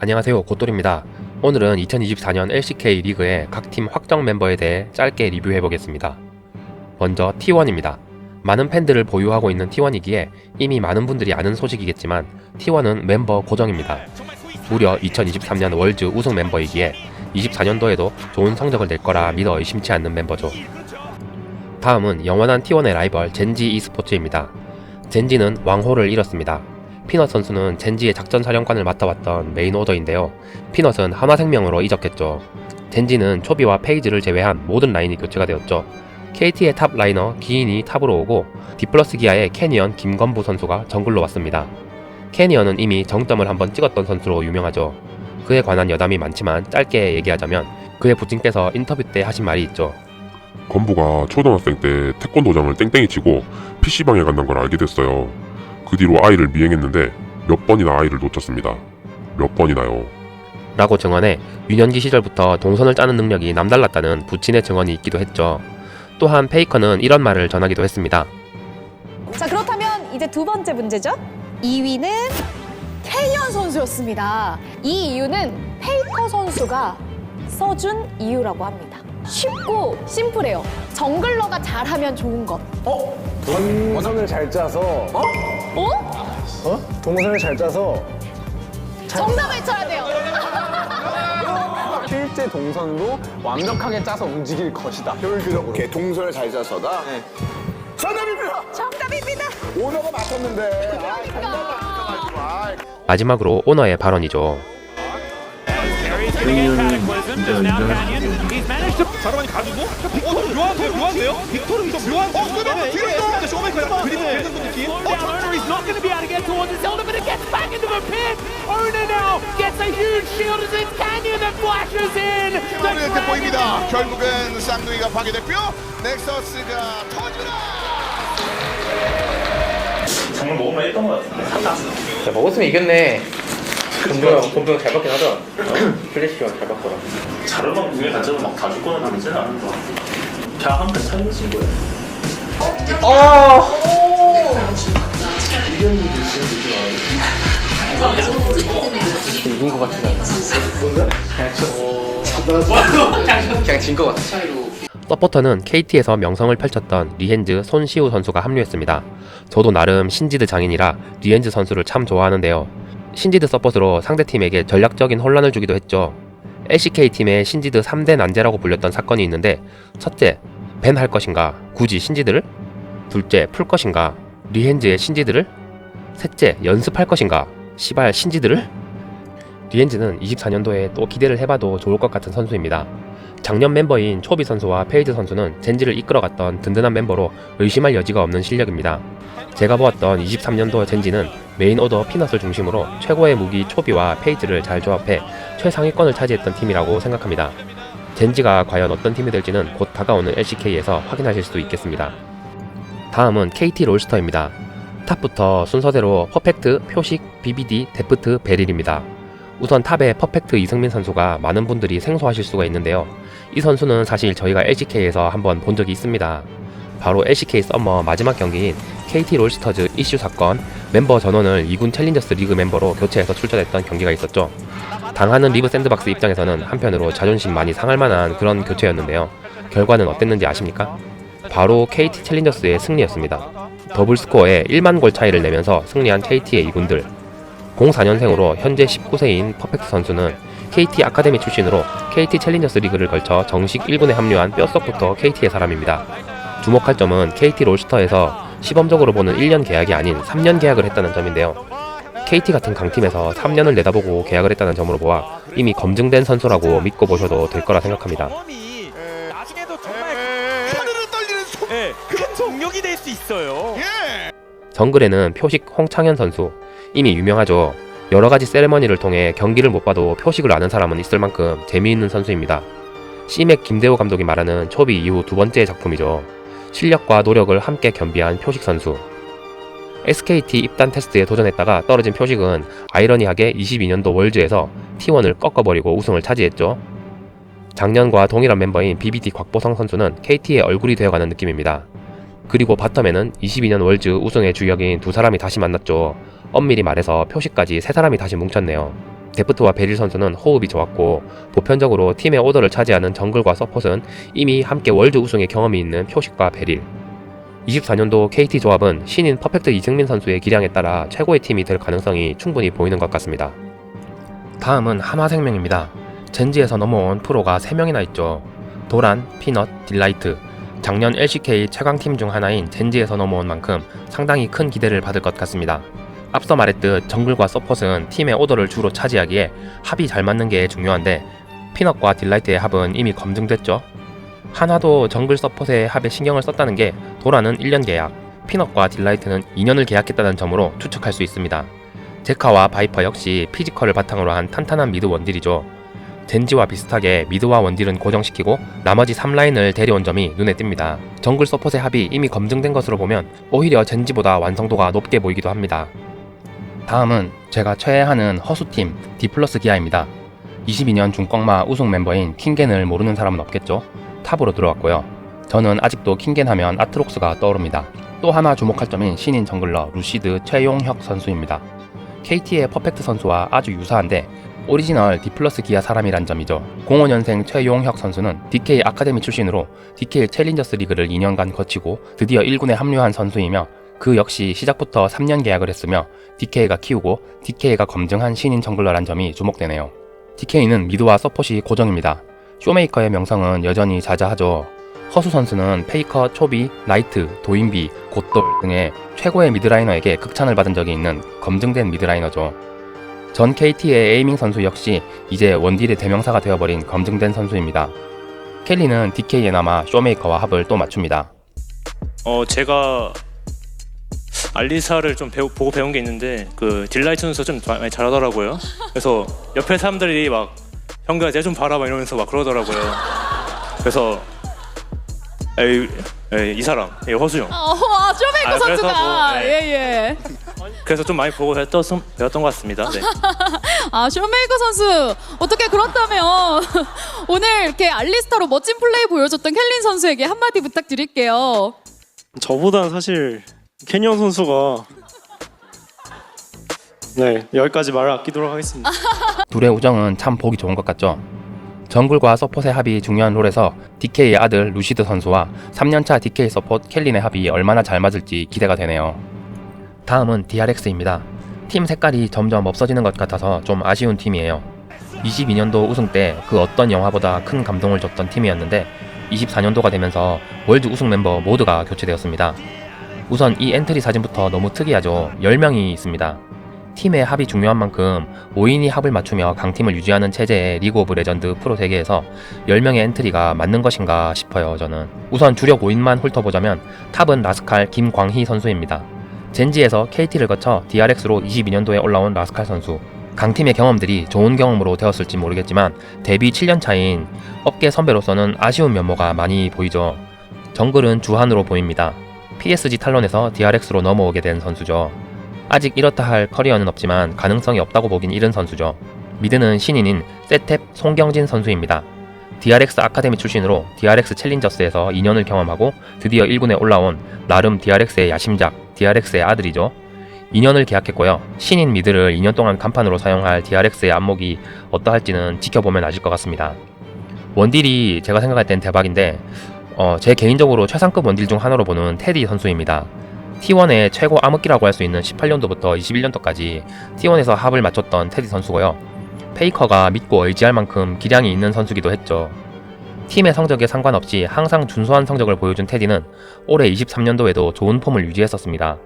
안녕하세요. 고돌입니다. 오늘은 2024년 LCK 리그의 각 팀 확정 멤버에 대해 짧게 리뷰해 보겠습니다. 먼저 T1입니다. 많은 팬들을 보유하고 있는 T1이기에 이미 많은 분들이 아는 소식이겠지만 T1은 멤버 고정입니다. 무려 2023년 월즈 우승 멤버이기에 24년도에도 좋은 성적을 낼 거라 믿어 의심치 않는 멤버죠. 다음은 영원한 T1의 라이벌 젠지 e스포츠입니다. 젠지는 왕호를 잃었습니다 피넛 선수는 젠지의 작전 사령관을 맡아왔던 메인 오더인데요. 피넛은 한화생명으로 이적했죠. 젠지는 초비와 페이지를 제외한 모든 라인이 교체가 되었죠. KT의 탑 라이너 기인이 탑으로 오고 디플러스 기아의 캐니언 김건부 선수가 정글로 왔습니다. 캐니언은 이미 정점을 한번 찍었던 선수로 유명하죠. 그에 관한 여담이 많지만 짧게 얘기하자면 그의 부친께서 인터뷰 때 하신 말이 있죠. 건부가 초등학생 때 태권도장을 땡땡이 치고 PC방에 간다는 걸 알게 됐어요. 그 뒤로 아이를 미행했는데 몇 번이나 아이를 놓쳤습니다. 몇 번이나요. 라고 증언해 유년기 시절부터 동선을 짜는 능력이 남달랐다는 부친의 증언이 있기도 했죠. 또한 페이커는 이런 말을 전하기도 했습니다. 자 그렇다면 이제 두 번째 문제죠. 2위는 캐니언 선수였습니다. 이 이유는 페이커 선수가 써준 이유라고 합니다. 쉽고 심플해요. 정글러가 잘하면 좋은 것. 동선을 잘 짜서 어? 어? 동선을 잘 짜서 정답 외쳐야 돼요. 실제 동선도 완벽하게 짜서 움직일 것이다. 효율적으로. 오케이 동선을 잘 짜서다. 네. 정답입니다. 정답입니다. 오너가 맞췄는데. 아, 정답을 안. 아, 마지막으로 오너의 발언이죠. 자르반이 가지고 어, 묘한 더 묘한데요? 빅토르 좀 묘한 어, 그러면 뒤로 이동! 쇼메이커 약간 그림 그리는 분 느낌? 어, Owner is not going to be able to get towards his elder, but it gets back into the pit. Owner now gets a huge shield as it's Canyon that flashes in. The 이렇게 보입니다. 결국은 쌍둥이가 파괴됐고요. 넥서스가 터집니다. 정말 먹으면 1던 것 같은데. 자, 먹었으면 이겼네. 공병, 공병 잘 받긴 하더라. 플래시가 잘 받더라. 자르만 궁에 단점을 막다 줄 거는 아니지는 않은 것 같아. 그냥 한판 차이가 진 거야. 이긴 것 같지가 않아. 그냥 진 것 같아. 서포터는 KT에서 명성을 펼쳤던 리헨즈 손시우 선수가 합류했습니다. 저도 나름 신지드 장인이라 리헨즈 선수를 참 좋아하는데요. 신지드 서폿으로 상대팀에게 전략적인 혼란을 주기도 했죠. LCK 팀의 신지드 3대 난제라고 불렸던 사건이 있는데 첫째, 밴할 것인가? 굳이 신지드를? 둘째, 풀 것인가? 리헨즈의 신지드를? 셋째, 연습할 것인가? 시발 신지드를? 리엔즈는 24년도에 또 기대를 해봐도 좋을 것 같은 선수입니다. 작년 멤버인 초비 선수와 페이즈 선수는 젠지를 이끌어갔던 든든한 멤버로 의심할 여지가 없는 실력입니다. 제가 보았던 23년도 젠지는 메인 오더 피넛을 중심으로 최고의 무기 초비와 페이즈를 잘 조합해 최상위권을 차지했던 팀이라고 생각합니다. 젠지가 과연 어떤 팀이 될지는 곧 다가오는 LCK에서 확인하실 수 있겠습니다. 다음은 KT 롤스터입니다. 탑부터 순서대로 퍼펙트, 표식, BBD, 데프트, 베릴입니다. 우선 탑에 퍼펙트 이승민 선수가 많은 분들이 생소하실 수가 있는데요. 이 선수는 사실 저희가 LCK에서 한번 본 적이 있습니다. 바로 LCK 썸머 마지막 경기인 KT 롤스터즈 이슈 사건 멤버 전원을 2군 챌린저스 리그 멤버로 교체해서 출전했던 경기가 있었죠. 당하는 리브 샌드박스 입장에서는 한편으로 자존심 많이 상할 만한 그런 교체였는데요. 결과는 어땠는지 아십니까? 바로 KT 챌린저스의 승리였습니다. 더블 스코어에 1만 골 차이를 내면서 승리한 KT의 2군들 04년생으로 현재 19세인 퍼펙트 선수는 KT 아카데미 출신으로 KT 챌린저스 리그를 걸쳐 정식 1군에 합류한 뼛속부터 KT의 사람입니다. 주목할 점은 KT 롤스터에서 시범적으로 보는 1년 계약이 아닌 3년 계약을 했다는 점인데요. KT 같은 강팀에서 3년을 내다보고 계약을 했다는 점으로 보아 이미 검증된 선수라고 믿고 보셔도 될 거라 생각합니다. 정글에는 표식 홍창현 선수 이미 유명하죠. 여러 가지 세레머니를 통해 경기를 못 봐도 표식을 아는 사람은 있을 만큼 재미있는 선수입니다. 시맥 김대호 감독이 말하는 초비 이후 두 번째 작품이죠. 실력과 노력을 함께 겸비한 표식 선수. SKT 입단 테스트에 도전했다가 떨어진 표식은 아이러니하게 22년도 월즈에서 T1을 꺾어버리고 우승을 차지했죠. 작년과 동일한 멤버인 BBD 곽보성 선수는 KT의 얼굴이 되어가는 느낌입니다. 그리고 바텀에는 22년 월즈 우승의 주역인 두 사람이 다시 만났죠. 엄밀히 말해서 표식까지 세 사람이 다시 뭉쳤네요. 데프트와 베릴 선수는 호흡이 좋았고 보편적으로 팀의 오더를 차지하는 정글과 서폿은 이미 함께 월드 우승의 경험이 있는 표식과 베릴 24년도 KT 조합은 신인 퍼펙트 이승민 선수의 기량에 따라 최고의 팀이 될 가능성이 충분히 보이는 것 같습니다. 다음은 하마생명입니다. 젠지에서 넘어온 프로가 3명이나 있죠. 도란, 피넛, 딜라이트. 작년 LCK 최강팀 중 하나인 젠지에서 넘어온 만큼 상당히 큰 기대를 받을 것 같습니다. 앞서 말했듯 정글과 서폿은 팀의 오더를 주로 차지하기에 합이 잘 맞는 게 중요한데 피넛과 딜라이트의 합은 이미 검증됐죠. 하나도 정글 서폿의 합에 신경을 썼다는 게 도라는 1년 계약, 피넛과 딜라이트는 2년을 계약했다는 점으로 추측할 수 있습니다. 제카와 바이퍼 역시 피지컬을 바탕으로 한 탄탄한 미드 원딜이죠. 젠지와 비슷하게 미드와 원딜은 고정시키고 나머지 3라인을 데려온 점이 눈에 띕니다. 정글 서폿의 합이 이미 검증된 것으로 보면 오히려 젠지보다 완성도가 높게 보이기도 합니다. 다음은 제가 최애하는 허수팀 디플러스 기아입니다. 22년 중꺾마 우승 멤버인 킹겐을 모르는 사람은 없겠죠? 탑으로 들어왔고요. 저는 아직도 킹겐 하면 아트록스가 떠오릅니다. 또 하나 주목할 점인 신인 정글러 루시드 최용혁 선수입니다. KT의 퍼펙트 선수와 아주 유사한데 오리지널 디플러스 기아 사람이란 점이죠. 05년생 최용혁 선수는 DK 아카데미 출신으로 DK 챌린저스 리그를 2년간 거치고 드디어 1군에 합류한 선수이며 그 역시 시작부터 3년 계약을 했으며 DK가 키우고 DK가 검증한 신인 정글러란 점이 주목되네요. DK는 미드와 서폿이 고정입니다. 쇼메이커의 명성은 여전히 자자하죠. 허수 선수는 페이커, 초비, 나이트, 도인비, 곧돌 등의 최고의 미드라이너에게 극찬을 받은 적이 있는 검증된 미드라이너죠. 전 KT의 에이밍 선수 역시 이제 원딜의 대명사가 되어버린 검증된 선수입니다. 켈리는 DK에 남아 쇼메이커와 합을 또 맞춥니다. 어 제가 알리사를 좀 배우, 보고 배운 게 있는데 그 딜라이트 선수 좀 많이 잘하더라고요. 그래서 옆에 사람들이 막 형가 쟤좀 봐라 막 이러면서 막 그러더라고요. 그래서 에이, 에이, 이 사람 이 허수영. 어, 아, 쇼메이커 아, 그래서 선수가. 뭐, 네. 예, 예. 그래서 좀 많이 보고 배웠던, 배웠던 것 같습니다. 네. 아, 쇼메이커 선수. 어떻게 그렇다면 오늘 이렇게 알리스타로 멋진 플레이 보여줬던 켈린 선수에게 한마디 부탁드릴게요. 저보다는 사실 캐니언 선수가 네 여기까지 말을 아끼도록 하겠습니다. 둘의 우정은 참 보기 좋은 것 같죠. 정글과 서폿의 합이 중요한 롤에서 DK의 아들 루시드 선수와 3년차 DK 서폿 켈린의 합이 얼마나 잘 맞을지 기대가 되네요. 다음은 DRX입니다. 팀 색깔이 점점 없어지는 것 같아서 좀 아쉬운 팀이에요. 22년도 우승 때 그 어떤 영화보다 큰 감동을 줬던 팀이었는데 24년도가 되면서 월드 우승 멤버 모두가 교체되었습니다. 우선 이 엔트리 사진부터 너무 특이하죠. 10명이 있습니다. 팀의 합이 중요한 만큼 5인이 합을 맞추며 강팀을 유지하는 체제의 리그 오브 레전드 프로 세계에서 10명의 엔트리가 맞는 것인가 싶어요, 저는. 우선 주력 5인만 훑어보자면 탑은 라스칼 김광희 선수입니다. 젠지에서 KT를 거쳐 DRX로 22년도에 올라온 라스칼 선수. 강팀의 경험들이 좋은 경험으로 되었을지 모르겠지만 데뷔 7년 차인 업계 선배로서는 아쉬운 면모가 많이 보이죠. 정글은 주한으로 보입니다. PSG 탈론에서 DRX로 넘어오게 된 선수죠. 아직 이렇다 할 커리어는 없지만 가능성이 없다고 보긴 이른 선수죠. 미드는 신인인 세탭 송경진 선수입니다. DRX 아카데미 출신으로 DRX 챌린저스에서 2년을 경험하고 드디어 1군에 올라온 나름 DRX의 야심작, DRX의 아들이죠. 2년을 계약했고요. 신인 미드를 2년 동안 간판으로 사용할 DRX의 안목이 어떠할지는 지켜보면 아실 것 같습니다. 원딜이 제가 생각할 땐 대박인데 어, 제 개인적으로 최상급 원딜 중 하나로 보는 테디 선수입니다. T1의 최고 암흑기라고 할 수 있는 18년도부터 21년도까지 T1에서 합을 맞췄던 테디 선수고요. 페이커가 믿고 의지할 만큼 기량이 있는 선수기도 했죠. 팀의 성적에 상관없이 항상 준수한 성적을 보여준 테디는 올해 23년도에도 좋은 폼을 유지했었습니다.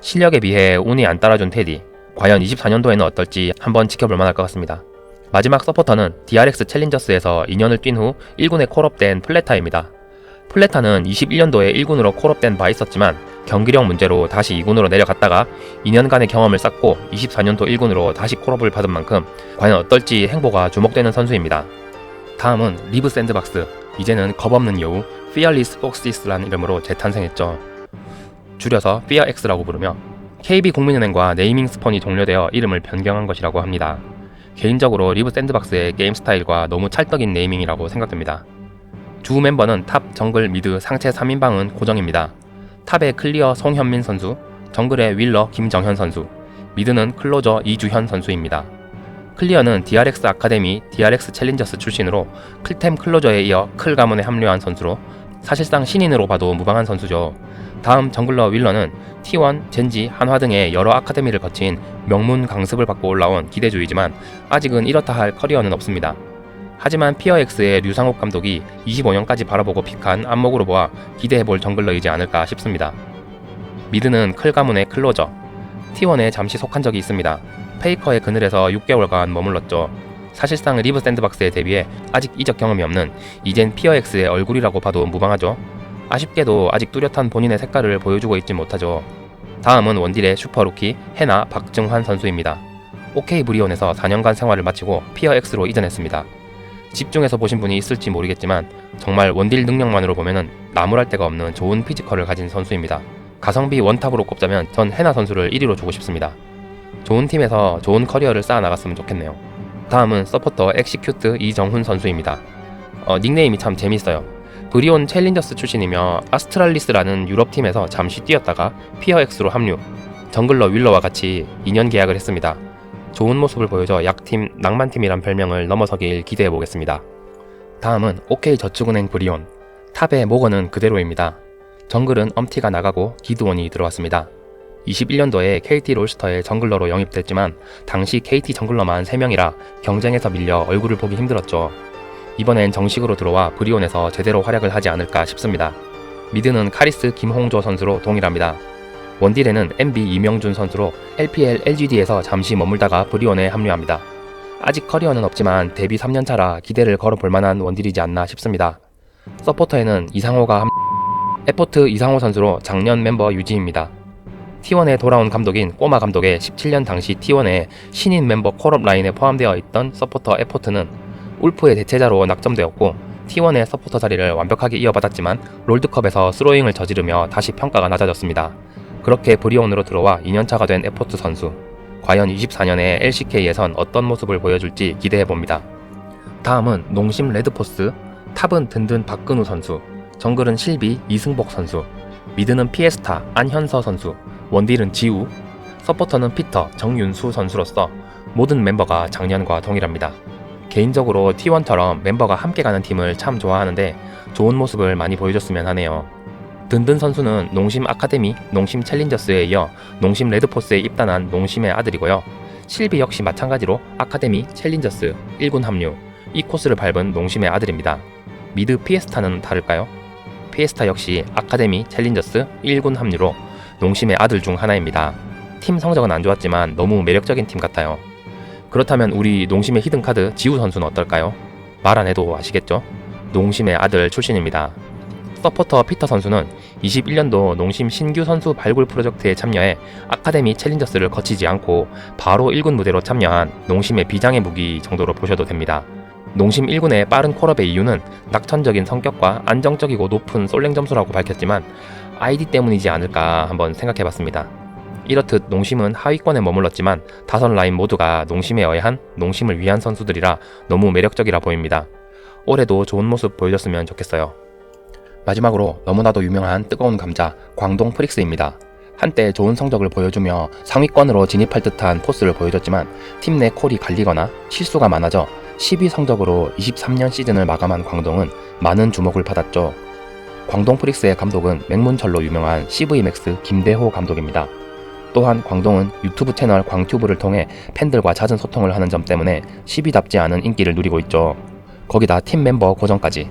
실력에 비해 운이 안 따라준 테디. 과연 24년도에는 어떨지 한번 지켜볼 만할 것 같습니다. 마지막 서포터는 DRX 챌린저스에서 2년을 뛴 후 1군에 콜업된 플레타입니다. 플레타는 21년도에 1군으로 콜업된 바 있었지만 경기력 문제로 다시 2군으로 내려갔다가 2년간의 경험을 쌓고 24년도 1군으로 다시 콜업을 받은 만큼 과연 어떨지 행보가 주목되는 선수입니다. 다음은 리브 샌드박스. 이제는 겁없는 여우 Fearless Foxes라는 이름으로 재탄생했죠. 줄여서 FearX라고 부르며 KB 국민은행과 네이밍 스폰이 종료되어 이름을 변경한 것이라고 합니다. 개인적으로 리브 샌드박스의 게임 스타일과 너무 찰떡인 네이밍이라고 생각됩니다. 주 멤버는 탑, 정글, 미드, 상체 3인방은 고정입니다. 탑의 클리어 송현민 선수, 정글의 윌러 김정현 선수, 미드는 클로저 이주현 선수입니다. 클리어는 DRX 아카데미, DRX 챌린저스 출신으로 클템 클로저에 이어 클 가문에 합류한 선수로 사실상 신인으로 봐도 무방한 선수죠. 다음 정글러 윌러는 T1, 젠지, 한화 등의 여러 아카데미를 거친 명문 강습을 받고 올라온 기대주이지만 아직은 이렇다 할 커리어는 없습니다. 하지만 피어엑스의 류상욱 감독이 25년까지 바라보고 픽한 안목으로 보아 기대해볼 정글러이지 않을까 싶습니다. 미드는 클 가문의 클로저, T1에 잠시 속한 적이 있습니다. 페이커의 그늘에서 6개월간 머물렀죠. 사실상 리브 샌드박스에 대비해 아직 이적 경험이 없는 이젠 피어엑스의 얼굴이라고 봐도 무방하죠. 아쉽게도 아직 뚜렷한 본인의 색깔을 보여주고 있지 못하죠. 다음은 원딜의 슈퍼루키 해나 박증환 선수입니다. OK 브리온에서 4년간 생활을 마치고 피어엑스로 이전했습니다. 집중해서 보신 분이 있을지 모르겠지만 정말 원딜 능력만으로 보면은 나무랄 데가 없는 좋은 피지컬을 가진 선수입니다. 가성비 원탑으로 꼽자면 전 해나 선수를 1위로 주고 싶습니다. 좋은 팀에서 좋은 커리어를 쌓아 나갔으면 좋겠네요. 다음은 서포터 엑시큐트 이정훈 선수입니다. 어, 닉네임이 참 재밌어요. 브리온 챌린저스 출신이며 아스트랄리스라는 유럽 팀에서 잠시 뛰었다가 피어엑스로 합류. 정글러 윌러와 같이 2년 계약을 했습니다. 좋은 모습을 보여줘 약팀 낭만팀이란 별명을 넘어서길 기대해 보겠습니다. 다음은 OK 저축은행 브리온. 탑의 모건은 그대로입니다. 정글은 엄티가 나가고 기드원이 들어왔습니다. 21년도에 KT 롤스터에 정글러로 영입됐지만 당시 KT 정글러만 3명이라 경쟁에서 밀려 얼굴을 보기 힘들었죠. 이번엔 정식으로 들어와 브리온에서 제대로 활약을 하지 않을까 싶습니다. 미드는 카리스 김홍조 선수로 동일합니다. 원딜에는 MB 이명준 선수로 LPL LGD에서 잠시 머물다가 브리온에 합류합니다. 아직 커리어는 없지만 데뷔 3년차라 기대를 걸어볼 만한 원딜이지 않나 싶습니다. 서포터에는 이상호가 함... 에포트 이상호 선수로 작년 멤버 유지입니다. T1에 돌아온 감독인 꼬마 감독의 17년 당시 T1의 신인 멤버 콜업 라인에 포함되어 있던 서포터 에포트는 울프의 대체자로 낙점되었고 T1의 서포터 자리를 완벽하게 이어받았지만 롤드컵에서 스로잉을 저지르며 다시 평가가 낮아졌습니다. 그렇게 브리온으로 들어와 2년차가 된 에포트 선수. 과연 24년에 LCK에선 어떤 모습을 보여줄지 기대해봅니다. 다음은 농심 레드포스, 탑은 든든 박근우 선수, 정글은 실비 이승복 선수, 미드는 피에스타 안현서 선수, 원딜은 지우, 서포터는 피터 정윤수 선수로서 모든 멤버가 작년과 동일합니다. 개인적으로 T1처럼 멤버가 함께 가는 팀을 참 좋아하는데 좋은 모습을 많이 보여줬으면 하네요. 든든 선수는 농심 아카데미, 농심 챌린저스에 이어 농심 레드포스에 입단한 농심의 아들이고요. 실비 역시 마찬가지로 아카데미, 챌린저스, 1군 합류, 이 코스를 밟은 농심의 아들입니다. 미드 피에스타는 다를까요? 피에스타 역시 아카데미, 챌린저스, 1군 합류로 농심의 아들 중 하나입니다. 팀 성적은 안 좋았지만 너무 매력적인 팀 같아요. 그렇다면 우리 농심의 히든카드 지우 선수는 어떨까요? 말 안 해도 아시겠죠? 농심의 아들 출신입니다. 서포터 피터 선수는 21년도 농심 신규 선수 발굴 프로젝트에 참여해 아카데미 챌린저스를 거치지 않고 바로 1군 무대로 참여한 농심의 비장의 무기 정도로 보셔도 됩니다. 농심 1군의 빠른 콜업의 이유는 낙천적인 성격과 안정적이고 높은 솔랭 점수라고 밝혔지만 아이디 때문이지 않을까 한번 생각해봤습니다. 이렇듯 농심은 하위권에 머물렀지만 다섯 라인 모두가 농심에 의한 농심을 위한 선수들이라 너무 매력적이라 보입니다. 올해도 좋은 모습 보여줬으면 좋겠어요. 마지막으로 너무나도 유명한 뜨거운 감자 광동 프릭스입니다. 한때 좋은 성적을 보여주며 상위권으로 진입할 듯한 포스를 보여줬지만 팀 내 콜이 갈리거나 실수가 많아져 10위 성적으로 23년 시즌을 마감한 광동은 많은 주목을 받았죠. 광동 프릭스의 감독은 맹문철로 유명한 CV맥스 김대호 감독입니다. 또한 광동은 유튜브 채널 광튜브를 통해 팬들과 잦은 소통을 하는 점 때문에 10위답지 않은 인기를 누리고 있죠. 거기다 팀 멤버 고정까지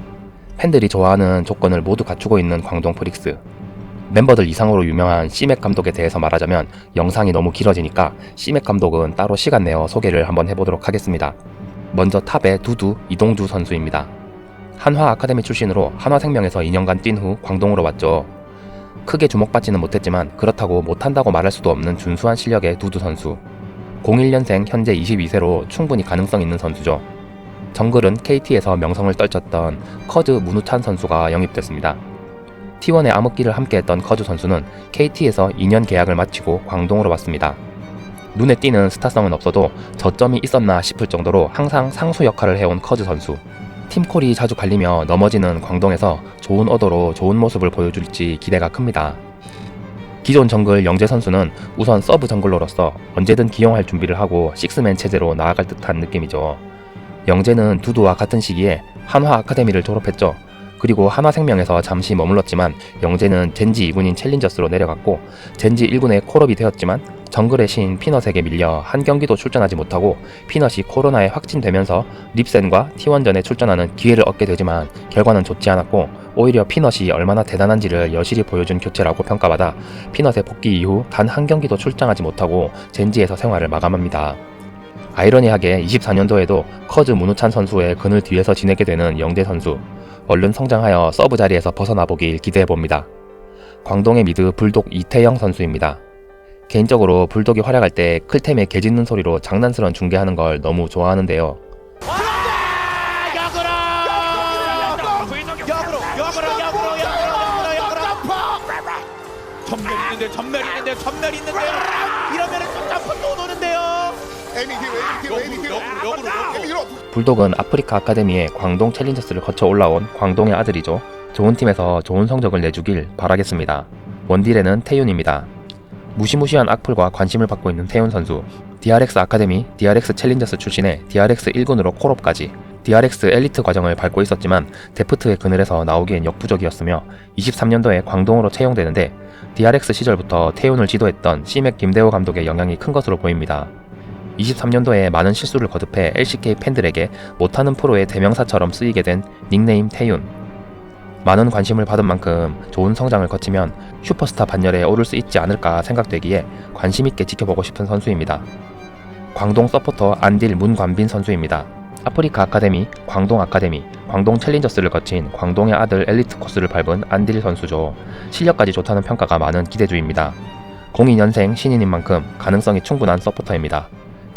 팬들이 좋아하는 조건을 모두 갖추고 있는 광동 프릭스. 멤버들 이상으로 유명한 C맥 감독에 대해서 말하자면 영상이 너무 길어지니까 C맥 감독은 따로 시간 내어 소개를 한번 해보도록 하겠습니다. 먼저 탑의 두두 이동주 선수입니다. 한화 아카데미 출신으로 한화생명에서 2년간 뛴 후 광동으로 왔죠. 크게 주목받지는 못했지만 그렇다고 못한다고 말할 수도 없는 준수한 실력의 두두 선수. 01년생 현재 22세로 충분히 가능성 있는 선수죠. 정글은 KT에서 명성을 떨쳤던 커즈 문우찬 선수가 영입됐습니다. T1의 암흑기를 함께했던 커즈 선수는 KT에서 2년 계약을 마치고 광동으로 왔습니다. 눈에 띄는 스타성은 없어도 저점이 있었나 싶을 정도로 항상 상수 역할을 해온 커즈 선수. 팀콜이 자주 갈리며 넘어지는 광동에서 좋은 어도로 좋은 모습을 보여줄지 기대가 큽니다. 기존 정글 영재 선수는 우선 서브 정글러로서 언제든 기용할 준비를 하고 식스맨 체제로 나아갈 듯한 느낌이죠. 영재는 두두와 같은 시기에 한화 아카데미를 졸업했죠. 그리고 한화생명에서 잠시 머물렀지만 영재는 젠지 2군인 챌린저스로 내려갔고 젠지 1군에 콜업이 되었지만 정글의 신 피넛에게 밀려 한 경기도 출전하지 못하고 피넛이 코로나에 확진되면서 립센과 T1전에 출전하는 기회를 얻게 되지만 결과는 좋지 않았고 오히려 피넛이 얼마나 대단한지를 여실히 보여준 교체라고 평가받아 피넛의 복귀 이후 단 한 경기도 출장하지 못하고 젠지에서 생활을 마감합니다. 아이러니하게 24년도에도 커즈 문우찬 선수의 그늘 뒤에서 지내게 되는 영재 선수. 얼른 성장하여 서브 자리에서 벗어나 보길 기대해 봅니다. 광동의 미드 불독 이태영 선수입니다. 개인적으로 불독이 활약할 때 클템의 개 짖는 소리로 장난스러운 중계하는 걸 너무 좋아하는데요. 전멸 있는데 전멸 있는데 전멸 있는데 불독은 아프리카 아카데미의 광동 챌린저스를 거쳐 올라온 광동의 아들이죠. 좋은 팀에서 좋은 성적을 내주길 바라겠습니다. 원딜에는 태윤입니다. 무시무시한 악플과 관심을 받고 있는 태윤 선수. DRX 아카데미, DRX 챌린저스 출신의 DRX 1군으로 콜업까지 DRX 엘리트 과정을 밟고 있었지만 데프트의 그늘에서 나오기엔 역부족이었으며 23년도에 광동으로 채용되는데 DRX 시절부터 태윤을 지도했던 시맥 김대호 감독의 영향이 큰 것으로 보입니다. 23년도에 많은 실수를 거듭해 LCK 팬들에게 못하는 프로의 대명사처럼 쓰이게 된 닉네임 태윤. 많은 관심을 받은 만큼 좋은 성장을 거치면 슈퍼스타 반열에 오를 수 있지 않을까 생각되기에 관심있게 지켜보고 싶은 선수입니다. 광동 서포터 안딜 문관빈 선수입니다. 아프리카 아카데미, 광동 아카데미, 광동 챌린저스를 거친 광동의 아들 엘리트 코스를 밟은 안딜 선수죠. 실력까지 좋다는 평가가 많은 기대주입니다. 02년생 신인인 만큼 가능성이 충분한 서포터입니다.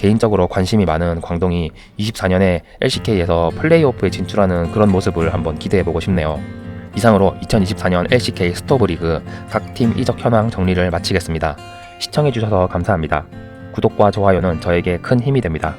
개인적으로 관심이 많은 광동이 24년에 LCK에서 플레이오프에 진출하는 그런 모습을 한번 기대해보고 싶네요. 이상으로 2024년 LCK 스토브 리그 각 팀 이적 현황 정리를 마치겠습니다. 시청해주셔서 감사합니다. 구독과 좋아요는 저에게 큰 힘이 됩니다.